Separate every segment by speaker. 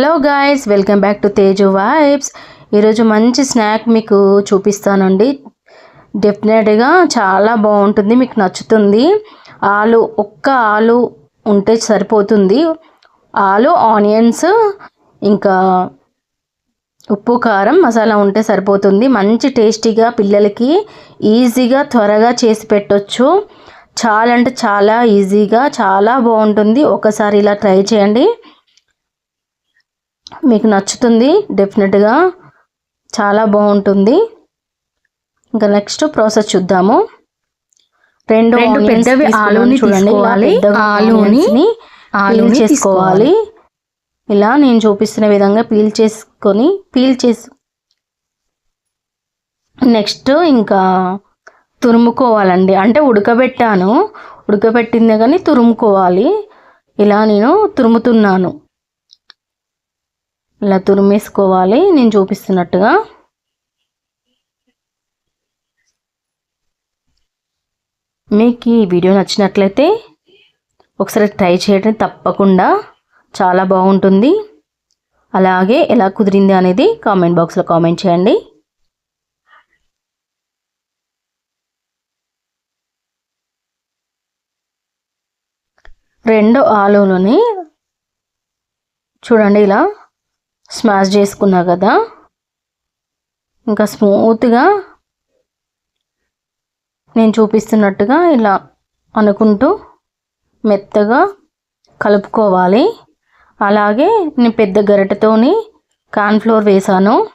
Speaker 1: Hello guys welcome back to Teju vibes ఈరోజు మంచి snack మీకు చూపిస్తానండి. డెఫినెట్గా చాలా బాగుంటుంది మీకు నచ్చుతుంది. ఆలు ఒక్క ఆలు ఉంటే సరిపోతుంది. ఆలు ఆనియన్స్ ఇంకా ఉప్పు కారం మసాలా ఉంటే సరిపోతుంది. మంచి టేస్టీగా పిల్లలకి ఈజీగా త్వరగా చేసి పెట్టొచ్చు. చాలా అంటే చాలా ఈజీగా చాలా బాగుంటుంది. ఒకసారి ఇలా ట్రై చేయండి. మీకు నచ్చుతుంది డెఫినెట్గా. చాలా బాగుంటుంది. ఇంకా నెక్స్ట్ ప్రాసెస్ చూద్దాము. రెండు
Speaker 2: రెండు పెద్దవి ఆలూని
Speaker 1: చూడండి
Speaker 2: తీసుకోవాలి. ఆలూని-
Speaker 1: పీల్ చేసుకోవాలి. ఇలా నేను చూపిస్తున్న విధంగా పీల్ చేసుకొని పీల్ చేసి నెక్స్ట్ ఇంకా తురుముకోవాలండి. అంటే ఉడకబెట్టాను. ఉడకబెట్టిందే కానీ తురుముకోవాలి. ఇలా నేను తురుముతున్నాను. ఇలా తురిమేసుకోవాలి. నేను చూపిస్తున్నట్టుగా. మీకు ఈ వీడియో నచ్చినట్లయితే ఒకసారి ట్రై చేయడం. తప్పకుండా చాలా బాగుంటుంది. అలాగే ఎలా కుదిరింది అనేది కామెంట్ బాక్స్లో కామెంట్ చేయండి. రెండు ఆలులని చూడండి ఇలా. స్మాష్ చేసుకున్నా కదా. ఇంకా స్మూత్గా నేను చూపిస్తున్నట్టుగా ఇలా అనుకుంటూ మెత్తగా కలుపుకోవాలి. అలాగే నేను పెద్ద గరిటతోని కార్న్ఫ్లోర్ వేసాను.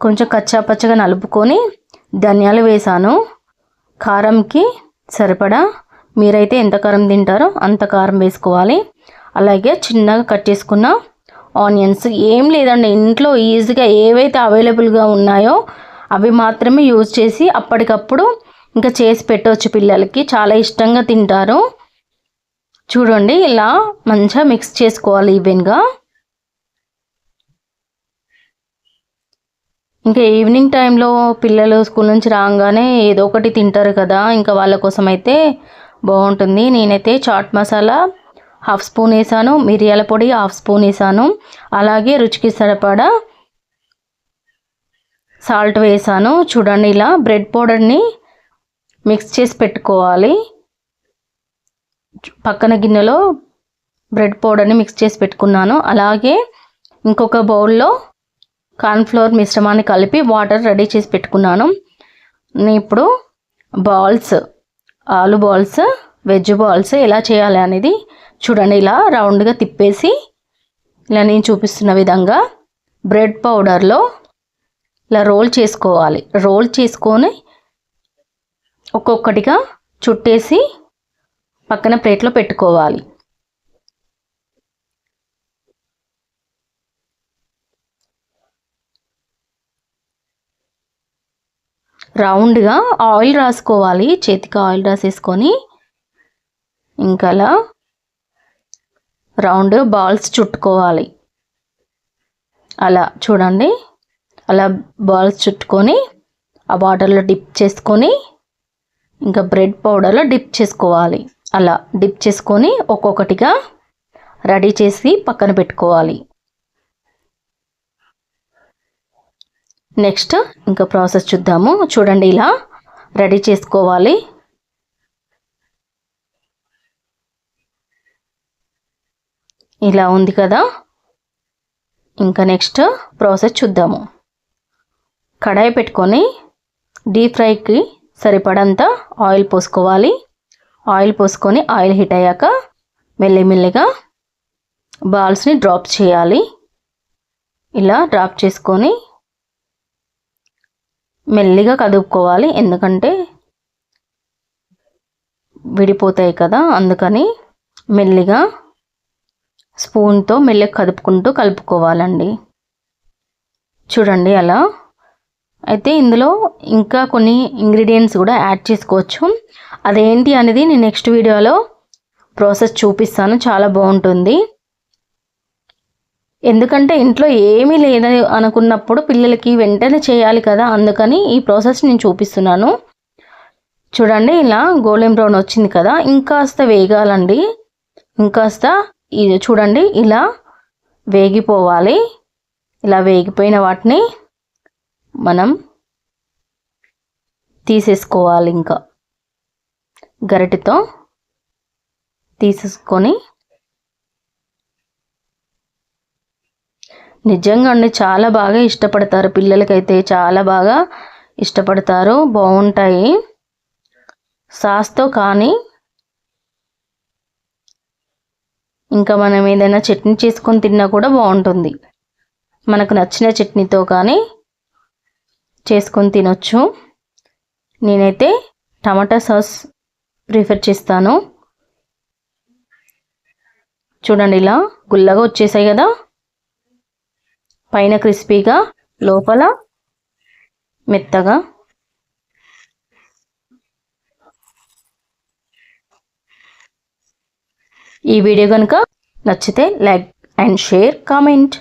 Speaker 1: కొంచెం కచ్చాపచ్చగా నలుపుకొని ధనియాలు వేసాను. కారంకి సరిపడా మీరైతే ఎంత కారం తింటారో అంత కారం వేసుకోవాలి. అలాగే చిన్నగా కట్ చేసుకున్న ఆనియన్స్. ఏం లేదండి ఇంట్లో ఈజీగా ఏవైతే అవైలబుల్గా ఉన్నాయో అవి మాత్రమే యూజ్ చేసి అప్పటికప్పుడు ఇంకా చేసి పెట్టవచ్చు పిల్లలకి. చాలా ఇష్టంగా తింటారు. చూడండి ఇలా మంచిగా మిక్స్ చేసుకోవాలి ఈవెన్గా. ఇంకా ఈవినింగ్ టైంలో పిల్లలు స్కూల్ నుంచి రాగానే ఏదో ఒకటి తింటారు కదా ఇంకా వాళ్ళ కోసం అయితే బాగుంటుంది. నేనైతే చాట్ మసాలా హాఫ్ స్పూన్ వేసాను మిరియాల పొడి హాఫ్ స్పూన్ వేసాను అలాగే రుచికి సరిపడా సాల్ట్ వేసాను. చూడండి ఇలా బ్రెడ్ పౌడర్ని మిక్స్ చేసి పెట్టుకోవాలి. పక్కన గిన్నెలో బ్రెడ్ పౌడర్ని మిక్స్ చేసి పెట్టుకున్నాను. అలాగే ఇంకొక బౌల్లో కార్న్ఫ్లోర్ మిశ్రమాన్ని కలిపి వాటర్ రెడీ చేసి పెట్టుకున్నాను. నేను ఇప్పుడు బాల్స్ ఆలు బాల్స్ వెజ్ బాల్స్ ఎలా చేయాలి అనేది చూడండి ఇలా రౌండ్గా తిప్పేసి ఇలా నేను చూపిస్తున్న విధంగా బ్రెడ్ పౌడర్లో ఇలా రోల్ చేసుకోవాలి. రోల్ చేసుకొని ఒక్కొక్కటిగా చుట్టేసి పక్కన ప్లేట్లో పెట్టుకోవాలి. రౌండ్గా ఆయిల్ రాసుకోవాలి. చేతికి ఆయిల్ రాసేసుకొని ఇంకా అలా రౌండ్ బాల్స్ చుట్టుకోవాలి. అలా చూడండి. అలా బాల్స్ చుట్టుకొని ఆ వాటర్లో డిప్ చేసుకొని ఇంకా బ్రెడ్ పౌడర్లో డిప్ చేసుకోవాలి. అలా డిప్ చేసుకొని ఒక్కొక్కటిగా రెడీ చేసి పక్కన పెట్టుకోవాలి. నెక్స్ట్ ఇంకా ప్రాసెస్ చూద్దాము. చూడండి ఇలా రెడీ చేసుకోవాలి. ఇలా ఉంది కదా. ఇంకా నెక్స్ట్ ప్రాసెస్ చూద్దాము. కడాయి పెట్టుకొని డీప్ ఫ్రైకి సరిపడంత ఆయిల్ పోసుకోవాలి. ఆయిల్ పోసుకొని ఆయిల్ హీట్ అయ్యాక మెల్లిమెల్లిగా బాల్స్ని డ్రాప్ చేయాలి. ఇలా డ్రాప్ చేసుకొని మెల్లిగా కదుపుకోవాలి. ఎందుకంటే విడిపోతాయి కదా అందుకని మెల్లిగా స్పూన్తో మెల్లగా కదుపుకుంటూ కలుపుకోవాలండి. చూడండి అలా. అయితే ఇందులో ఇంకా కొన్ని ఇంగ్రీడియంట్స్ కూడా యాడ్ చేసుకోవచ్చు. అదేంటి అనేది నేను నెక్స్ట్ వీడియోలో ప్రాసెస్ చూపిస్తాను. చాలా బాగుంటుంది. ఎందుకంటే ఇంట్లో ఏమీ లేదని అనుకున్నప్పుడు పిల్లలకి వెంటనే చేయాలి కదా అందుకని ఈ ప్రాసెస్ నేను చూపిస్తున్నాను. చూడండి ఇలా గోల్డెన్ బ్రౌన్ వచ్చింది కదా ఇంకాస్త వేగాలండి. ఇంకాస్త ఇది చూడండి ఇలా వేగిపోవాలి. ఇలా వేగిపోయిన వాటిని మనం తీసేసుకోవాలి ఇంకా. గరిటెతో తీసేసుకొని నిజంగా అండి చాలా బాగా ఇష్టపడతారు. పిల్లలకైతే చాలా బాగా ఇష్టపడతారు. బాగుంటాయి. సాస్తో కానీ ఇంకా మనం ఏదైనా చట్నీ చేసుకొని తిన్నా కూడా బాగుంటుంది. మనకు నచ్చిన చట్నీతో కానీ చేసుకొని తినొచ్చు. నేనైతే టమాటా సాస్ ప్రిఫర్ చేస్తాను. చూడండి ఇలా గుల్లగా వచ్చేసాయి కదా. పైన క్రిస్పీగా లోపల మెత్తగా ఈ వీడియో కనుక నచ్చితే లైక్ అండ్ షేర్ కామెంట్.